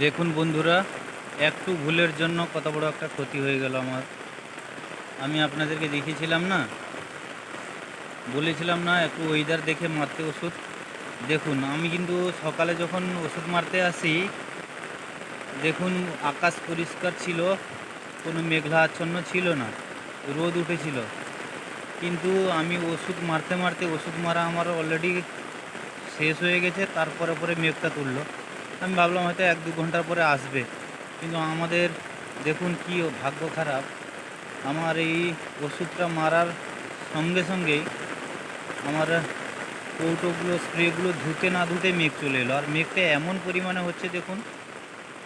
দেখুন বন্ধুরা, একটু ভুলের জন্য কত বড় একটা ক্ষতি হয়ে গেল আমার। আমি আপনাদেরকে দেখিয়েছিলাম না? বলেছিলাম না, একটু ওয়েদার দেখে মারতে ওষুধ। দেখুন, আমি কিন্তু সকালে যখন ওষুধ মারতে আসি, দেখুন আকাশ পরিষ্কার ছিল, কোনো মেঘলা আচ্ছন্ন ছিল না, রোদ উঠেছিল। কিন্তু আমি ওষুধ মারতে মারতে, ওষুধ মারা আমার অলরেডি শেষ হয়ে গেছে, তারপরে পরে মেঘটা তুললো। আমি ভাবলাম হয়তো এক দু ঘণ্টার পরে আসবে। কিন্তু আমাদের দেখুন কি ভাগ্য খারাপ। আমার এই ওষুধটা মারার সঙ্গে সঙ্গেই আমার কৌটোগুলো, স্প্রেগুলো ধুতে না ধুতে মেঘ চলে এলো। আর মেঘটা এমন পরিমাণে হচ্ছে দেখুন,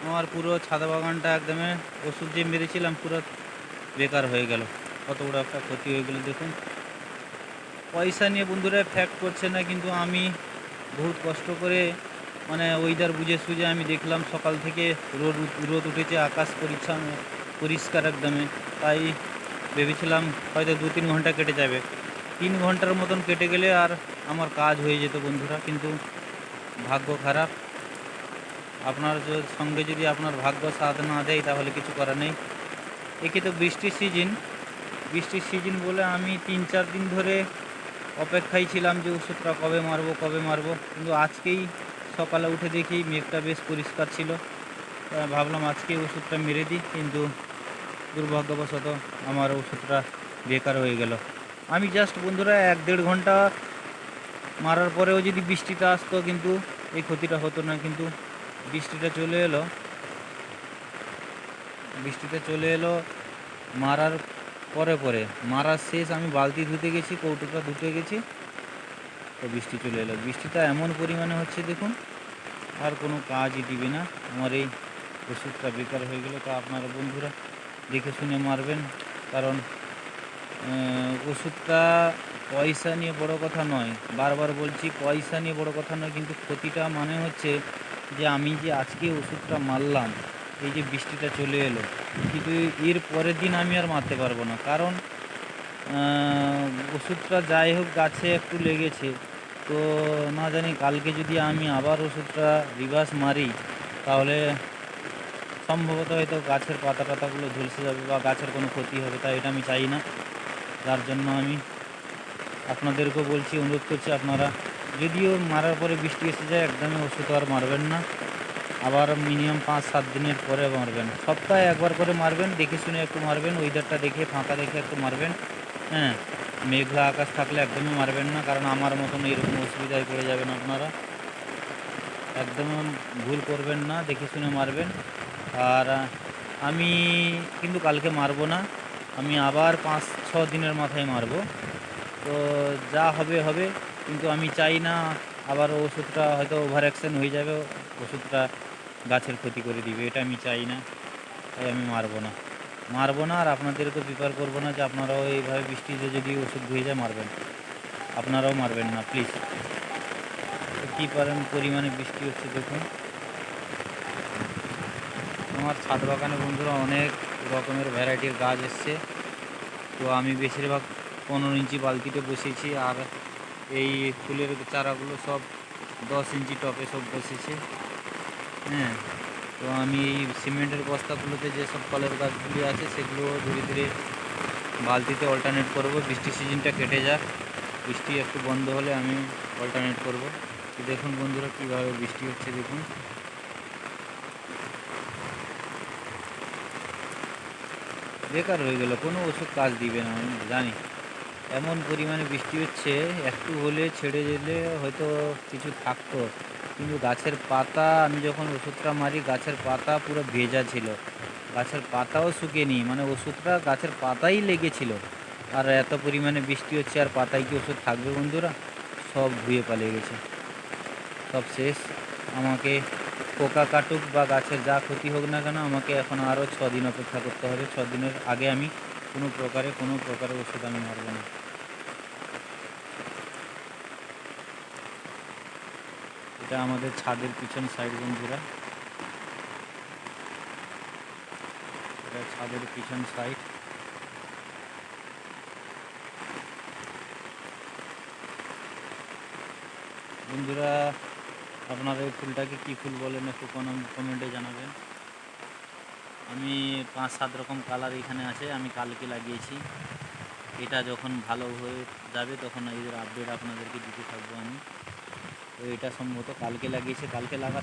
আমার পুরো ছাদা বাগানটা একদমে ওষুধ যে মেরেছিলাম পুরো বেকার হয়ে গেল। কত বড় একটা ক্ষতি হয়ে গেল দেখুন। পয়সা নিয়ে বন্ধুরা ফ্যাক্ট করছে না, কিন্তু আমি বহুত কষ্ট করে মানে ওয়েদার বুঝে সুঝে আমি দেখলাম সকাল থেকে রোদ রোদ উঠেছে, আকাশ পরিচ্ছন্ন, পরিষ্কার একদমে। তাই ভেবেছিলাম হয়তো দু তিন ঘণ্টা কেটে যাবে। তিন ঘণ্টার মতন কেটে গেলে আর আমার কাজ হয়ে যেত বন্ধুরা, কিন্তু ভাগ্য খারাপ। আপনার সঙ্গে যদি আপনার ভাগ্য সাথ না দেয় তাহলে কিছু করার নেই। একে তো বৃষ্টির সিজন বৃষ্টির সিজন বলে আমি তিন চার দিন ধরে অপেক্ষায় ছিলাম যে ওষুধটা কবে মারবো কবে মারবো। কিন্তু আজকেই সকালে উঠে দেখি মেঘটা বেশ পরিষ্কার ছিল। ভাবলাম আজকে ওষুধটা মেরে দিই, কিন্তু দুর্ভাগ্যবশত আমার ওষুধটা বেকার হয়ে গেল। আমি জাস্ট বন্ধুরা এক দেড় ঘণ্টা মারার পরেও যদি বৃষ্টিটা আসতো কিন্তু এই ক্ষতিটা হতো না, কিন্তু বৃষ্টিটা চলে এলো। বৃষ্টিটা চলে এলো মারার পরে পরে। মারার শেষ আমি বালতি ধুতে গেছি, কৌটোটা ধুতে গেছি। তো বৃষ্টি চলে এলো। বৃষ্টিটা এমন পরিমাণে হচ্ছে, দেখুন, আর কোনো কাজই দিবে না। আমার এই ওষুধটা বেকার হয়ে গেলো, তো আপনারা বন্ধুরা দেখে শুনে মারবেন। কারণ ওষুধটা পয়সা নিয়ে বড় কথা নয়। বারবার বলছি, পয়সা নিয়ে বড় কথা নয়, কিন্তু ক্ষতিটা মানে হচ্ছে যে আমি যে আজকে ওষুধটা মারলাম, এই যে বৃষ্টিটা চলে এলো, কিন্তু এর পরের দিন আমি আর মারতে পারব না। কারণ ওষুধটা যাই হোক গাছে একটু লেগেছে, তো না জানি কালকে যদি আমি আবার ওষুধটা রিভার্স মারি, তাহলে সম্ভবত হয়তো গাছের পাতা টাতাগুলো ঝলসে যাবে বা গাছের কোনো ক্ষতি হবে, তাই এটা আমি চাই না। যার জন্য আমি আপনাদেরকেও বলছি, অনুরোধ করছি আপনারা যদিও মারার পরে বৃষ্টি এসে যায়, একদমই ওষুধ আর মারবেন না। আবার মিনিমাম পাঁচ সাত দিনের পরে মারবেন। সপ্তাহে একবার করে মারবেন, দেখে শুনে একটু মারবেন ওয়েদারটা দেখে, ফাঁকা দেখে একটু মারবেন। হ্যাঁ মেঘলা আকাশ থাকলে একদমই মারবেন না, কারণ আমার মতন এরকম অসুবিধায় পড়ে যাবেন আপনারা। একদম ভুল করবেন না, দেখে শুনে মারবেন। আর, আমি কিন্তু কালকে মারবো না, আমি আবার পাঁচ, ছ দিনের মাথায় মারবো। তো যা হবে হবে, কিন্তু আমি চাই না আবার ওষুধটা হয়তো ওভার অ্যাকশন হয়ে যাবে, ওষুধটা গাছের ক্ষতি করে দিবে, এটা আমি চাই না, তাই আমি মারবো না। মারবো না আর আপনাদেরকে প্রিপেয়ার করব না যে আপনারাও এইভাবে বৃষ্টিতে যদি ওষুধ ধুয়ে যায় মারবেন। আপনারাও মারবেন না প্লিজ কী পারেন পরিমাণে বৃষ্টি হচ্ছে দেখুন। আমার ছাদ বাগানে বন্ধুরা অনেক রকমের ভ্যারাইটির গাছ এসছে। তো আমি বেশিরভাগ পনেরো ইঞ্চি বালতিতে বসিয়েছি আর এই ফুলের চারাগুলো সব দশ ইঞ্চি টপে সব বসেছে। হ্যাঁ। তো আমি এই সিমেন্টের বস্তাগুলোতে যেসব ফলের গাছগুলি আছে, সেগুলো ধীরে ধীরে বালতিতে অল্টারনেট করব। বৃষ্টি সিজনটা কেটে যাক। বৃষ্টি একটু বন্ধ হলে আমি অল্টারনেট করব। তো দেখুন বন্ধুরা কীভাবে বৃষ্টি হচ্ছে, দেখুন। বেকার হয়ে গেল, কোনো ওষুধ কাজ দিবে না, আমি জানি। এমন পরিমাণে বৃষ্টি হচ্ছে, একটু হলে ছেড়ে গেলে হয়তো কিছু থাকতো। কিন্তু গাছের পাতা, আমি যখন ওষুধটা মারি, গাছের পাতা পুরো ভেজা ছিল। গাছের পাতাও শুকেনি মানে ওষুধটা গাছের পাতাই লেগেছিল। আর এত পরিমাণে বৃষ্টি হচ্ছে, আর পাতায় কি ওষুধ থাকবে বন্ধুরা? সব ধুয়ে পালিয়ে গেছে। সব শেষ। আমাকে পোকা কাটুক বা গাছের যা ক্ষতি হোক না কেন, আমাকে এখন আরও দিন অপেক্ষা করতে হবে। দিনের আগে আমি কোনো প্রকারে কোনো প্রকারে ওষুধ আমি মারব না। এটা আমাদের ছাদের পিছন সাইড বন্ধুরা। এটা ছাদের পিছন সাইড বন্ধুরা আপনারা এই ফুলটাকে কী ফুল বলেন একটু কোনো কমেন্টে জানাবেন। আমি পাঁচ সাত রকম কালার এখানে আছে, আমি কালকে লাগিয়েছি। এটা যখন ভালো হয়ে যাবে তখন এদের আপডেট আপনাদেরকে দিতে থাকব আমি। তো এটা সম্ভবত কালকে লাগিয়েছে। কালকে লাগা